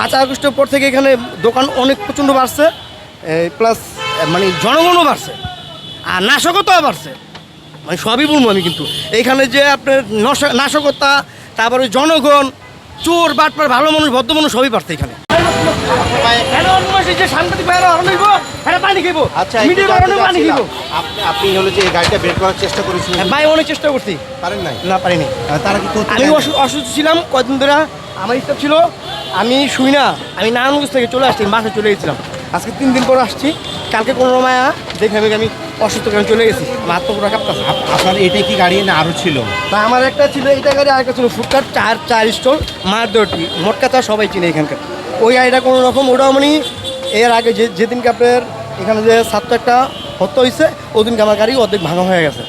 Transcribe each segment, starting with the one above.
পাঁচ আগস্টের পর থেকে এখানে দোকান অনেক প্রচণ্ড বাড়ছে প্লাস মানে জনগণও বাড়ছে আর নাশকতাও বাড়ছে। মানে সবই বলব আমি কিন্তু। এইখানে যে আপনার নাশকতা তারপরে জনগণ চোর বাটপার ভালো মানুষ ভদ্র মানুষ সবই পারছে এখানে। যে সাংবাদিক ভাইরা হরণ হ্যাঁ পানি আচ্ছা একটু মিডিয়ার জানতে হরণে পানি খাইব চাচ্ছিলাম, আপনি আপনি যে এই গাড়িটা বের করার চেষ্টা করেছিলেন। হ্যাঁ, ভাই অনেক চেষ্টা করছি। পারেন নাই? না পারিনি। তারা আমি অসু- অসুস্থ ছিলাম কয়েকদিন ধরে। আমার ইচ্ছা ছিল। আমি শুই না আমি নারায়ণগঞ্জ থেকে চলে আসছি বাসে চলে গেছিলাম। আজকে তিন দিন পর আসছি কালকে কোনো মায়া দেখে আমি আমি অসুস্থ করে চলে গেছি। আমার হাত পুরো কাঁপতেছে। আপনার এটাই কি গাড়ি না আরও ছিল? তা আমার একটা ছিল এটা গাড়ি আর একটা ছিল ফুটকার চার চার স্টল মার দোটি মোটকা চা সবাই চিনে এখানকার। ওই গাড়িটা কোনো রকম ওটাও মানে এর আগে যে যেদিনকে আপনার এখানে যে ছাত্র একটা হত্যা হয়েছে ওদিনকে আমার গাড়ি অর্ধেক ভাঙা হয়ে গেছে।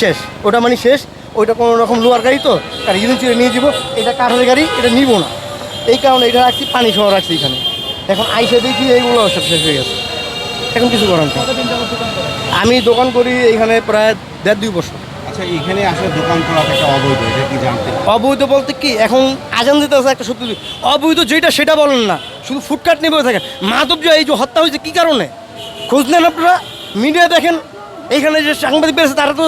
শেষ ওটা মানে শেষ ওইটা কোনো রকম লোয়ার গাড়ি তো আর চিরে নিয়ে যাব এটা কাঠের গাড়ি এটা নিব না। এই কারণে এটা রাখছি পানি সহ রাখছি এখানে। এখন আইসে দেখি এইগুলো সব শেষ হয়ে গেছে। এখন কিছু করার আমি দোকান করি এইখানে প্রায় দেড় দুই বছর। আচ্ছা এখানে আসলে দোকান করা একটা অবৈধ এটা কি জানতে অবৈধ বলতে কি? এখন আজান দিতে আছে একটা সত্যি। অবৈধ যেটা সেটা বলেন না। শুধু ফুটকাট নিয়ে বসে থাকেন। মাধব যে এই যে হত্যা হয়েছে কী কারণে? খোঁজ নেন আপনারা। মিডিয়া দেখেন। এইখানে যে সাংবাদিক বেরোছে তারা তো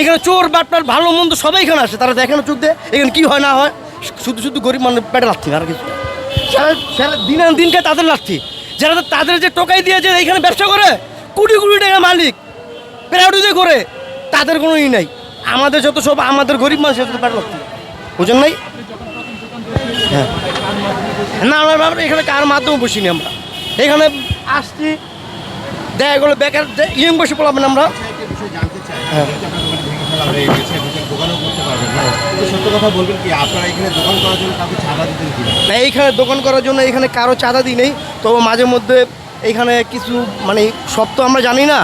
এখানে চোর বাটপার ভালো মন্দ সবাই এখানে আসে। তারা দেখেন চোখ দিয়ে। এখানে কী হয় না হয়? শুধু শুধু গরিব মানুষ পেটে লাগছে, আর কিছু দিন আন দিনকে তাদের লাগছে। যারা তো তাদের যে টোকাই দিয়ে যে এইখানে ব্যবসা করে, কোটি কোটি টাকা মালিক প্রাইভেটে করে, তাদের কোনো ই নাই। আমাদের যত সব, আমাদের গরিব মানুষ যত পেটে লাগছে। বুঝেন নাই? হ্যাঁ। না আমরা আমরা এখানে কার মাধ্যমে বসিনি আমরা? এখানে আসছি, দেখা গেলো বেকার ইয়ং বসে পড়াবেন আমরা। হ্যাঁ। হয়ে। চাঁদা এইখানে দোকান করার জন্য এখানে কারও চাঁদা দিই নেই। তবে মাঝে মধ্যে এইখানে কিছু মানে সব তো আমরা জানি না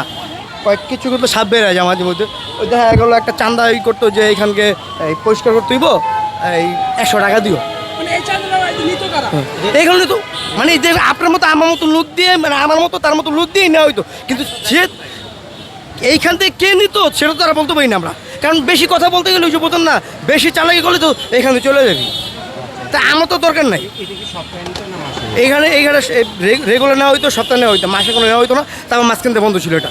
কয়েক কিছু কিন্তু সাপ বেড়ে যায় মাঝে মধ্যে। ওই দেখা গেলো একটা চান্দা ই করতো যে এইখানকে এই পরিষ্কার করতে হইব এই একশো টাকা দিও। মানে এই চাঁদা নিত কারা? এইখানে তো মানে যে আপনার মতো আমার মতো লুট দিয়ে মানে আমার মতো তার মতো লুট দিয়েই নেওয়া হইতো। কিন্তু সে এইখান থেকে কে নিত সেটা তো আর বলতে পারি না আমরা। কারণ বেশি কথা বলতে গেলে ওই যে বলতাম না বেশি চালাকি করলে তো এখানে চলে যাবি। তা আমার তো দরকার নাই। এইখানে এইখানে রেগুলার নেওয়া হইতো সপ্তাহে নেওয়া হইতো মাসে কোনো নেওয়া হইতো না তারপর মাঝখান থেকে বন্ধ ছিল এটা।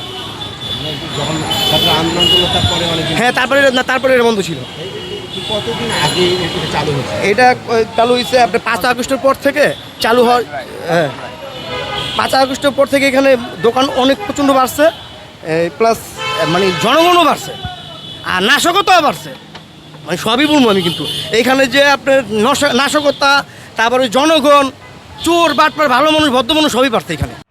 মানে হ্যাঁ তারপরে না তারপরে এটা বন্ধ ছিল। কতদিন এটা চালু হয়েছে? এটা চালু হয়েছে আপনার পাঁচ আগস্টের পর থেকে চালু হয় হ্যাঁ। পাঁচ আগস্টের পর থেকে এখানে দোকান অনেক প্রচণ্ড বাড়ছে। প্লাস মানে জনগণও বাড়ছে, আর নাশকতাও বাড়ছে। মানে সবই বলব আমি কিন্তু। এইখানে যে আপনার নশ- নাশকতা, তারপরে জনগণ, চোর, বাটপার, ভালো মানুষ, ভদ্র মানুষ সবই বাড়ছে এখানে।